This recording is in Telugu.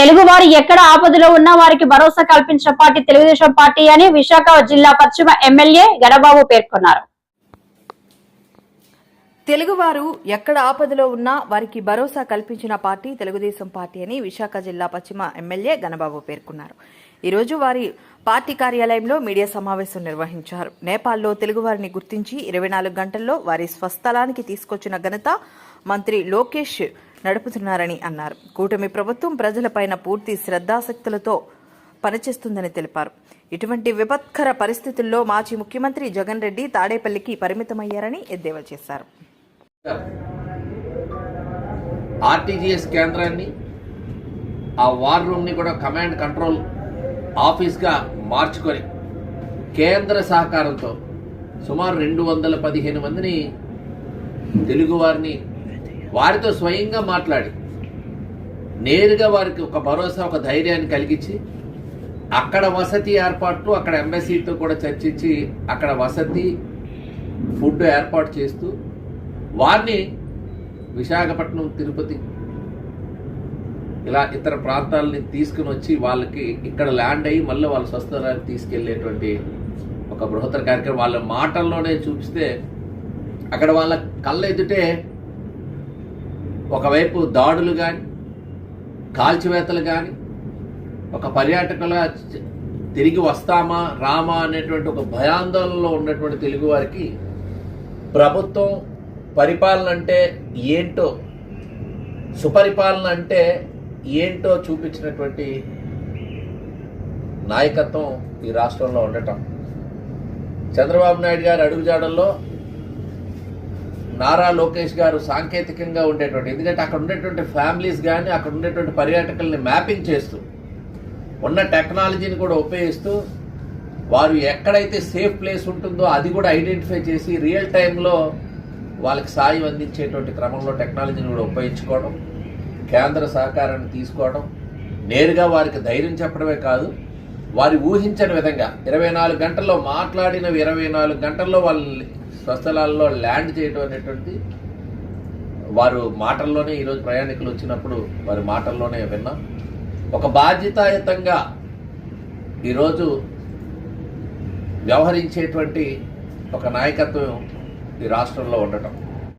తెలుగు వారు ఎక్కడ ఆపదలో ఉన్నా వారికి భరోసా కల్పించిన పార్టీ తెలుగుదేశం పార్టీ అని విశాఖ జిల్లా పశ్చిమ ఎమ్మెల్యే గడబాబు పేర్కొన్నారు. తెలుగువారు ఎక్కడ ఆపదలో ఉన్నా వారికి భరోసా కల్పించిన పార్టీ తెలుగుదేశం పార్టీ అని విశాఖ జిల్లా పశ్చిమ ఎమ్మెల్యే గణబాబు పేర్కొన్నారు. ఈరోజు వారి పార్టీ కార్యాలయంలో మీడియా సమావేశం నిర్వహించారు. నేపాల్లో తెలుగువారిని గుర్తించి ఇరవై నాలుగు గంటల్లో వారి స్వస్థలానికి తీసుకొచ్చిన ఘనత మంత్రి లోకేష్ నడుపుతున్నారని అన్నారు. కూటమి ప్రభుత్వం ప్రజలపైన పూర్తి శ్రద్ధాసక్తులతో పనిచేస్తుందని తెలిపారు. ఇటువంటి విపత్కర పరిస్థితుల్లో మాజీ ముఖ్యమంత్రి జగన్ రెడ్డి తాడేపల్లికి పరిమితమయ్యారని ఎద్దేవా చేశారు. ఆర్టీజీఎస్ కేంద్రాన్ని ఆ వార్ రూమ్ని కూడా కమాండ్ కంట్రోల్ ఆఫీస్గా మార్చుకొని కేంద్ర సహకారంతో సుమారు రెండు వందల పదిహేను మందిని తెలుగువారిని వారితో స్వయంగా మాట్లాడి నేరుగా వారికి ఒక భరోసా ఒక ధైర్యాన్ని కలిగించి అక్కడ వసతి ఏర్పాట్లు అక్కడ ఎంబసీతో కూడా చర్చించి అక్కడ వసతి ఫుడ్ ఏర్పాటు చేస్తూ వారిని విశాఖపట్నం తిరుపతి ఇలా ఇతర ప్రాంతాలని తీసుకుని వచ్చి వాళ్ళకి ఇక్కడ ల్యాండ్ అయ్యి మళ్ళీ వాళ్ళ స్వస్థలానికి తీసుకెళ్ళేటువంటి ఒక బృహత్తర కార్యక్రమం. వాళ్ళ మాటల్లోనే చూపిస్తే అక్కడ వాళ్ళ కళ్ళ ఎదుటే ఒకవైపు దాడులు కానీ కాల్చివేతలు కానీ ఒక పర్యాటకుల తిరిగి వస్తామా రామా అనేటువంటి ఒక భయాందోళనలో ఉన్నటువంటి తెలుగువారికి ప్రభుత్వం పరిపాలన అంటే ఏంటో సుపరిపాలన అంటే ఏంటో చూపించినటువంటి నాయకత్వం ఈ రాష్ట్రంలో ఉండటం. చంద్రబాబు నాయుడు గారి అడుగుజాడల్లో నారా లోకేష్ గారు సాంకేతికంగా ఉండేటువంటి ఎందుకంటే అక్కడ ఉండేటువంటి ఫ్యామిలీస్ కానీ అక్కడ ఉండేటువంటి పర్యాటకుల్ని మ్యాపింగ్ చేస్తూ ఉన్న టెక్నాలజీని కూడా ఉపయోగిస్తూ వారు ఎక్కడైతే సేఫ్ ప్లేస్ ఉంటుందో అది కూడా ఐడెంటిఫై చేసి రియల్ టైంలో వాళ్ళకి సాయం అందించేటువంటి క్రమంలో టెక్నాలజీని కూడా ఉపయోగించుకోవడం కేంద్ర సహకారాన్ని తీసుకోవడం నేరుగా వారికి ధైర్యం చెప్పడమే కాదు వారి ఊహించని విధంగా ఇరవై నాలుగు గంటల్లో మాట్లాడినవి ఇరవై నాలుగు గంటల్లో వాళ్ళని స్వస్థలాల్లో ల్యాండ్ చేయడం అనేటువంటి వారు మాటల్లోనే ఈరోజు ప్రయాణికులు వచ్చినప్పుడు వారి మాటల్లోనే విన్నాం. ఒక బాధ్యతాయుతంగా ఈరోజు వ్యవహరించేటువంటి ఒక నాయకత్వం ఈ రాష్ట్రంలో ఉండటం.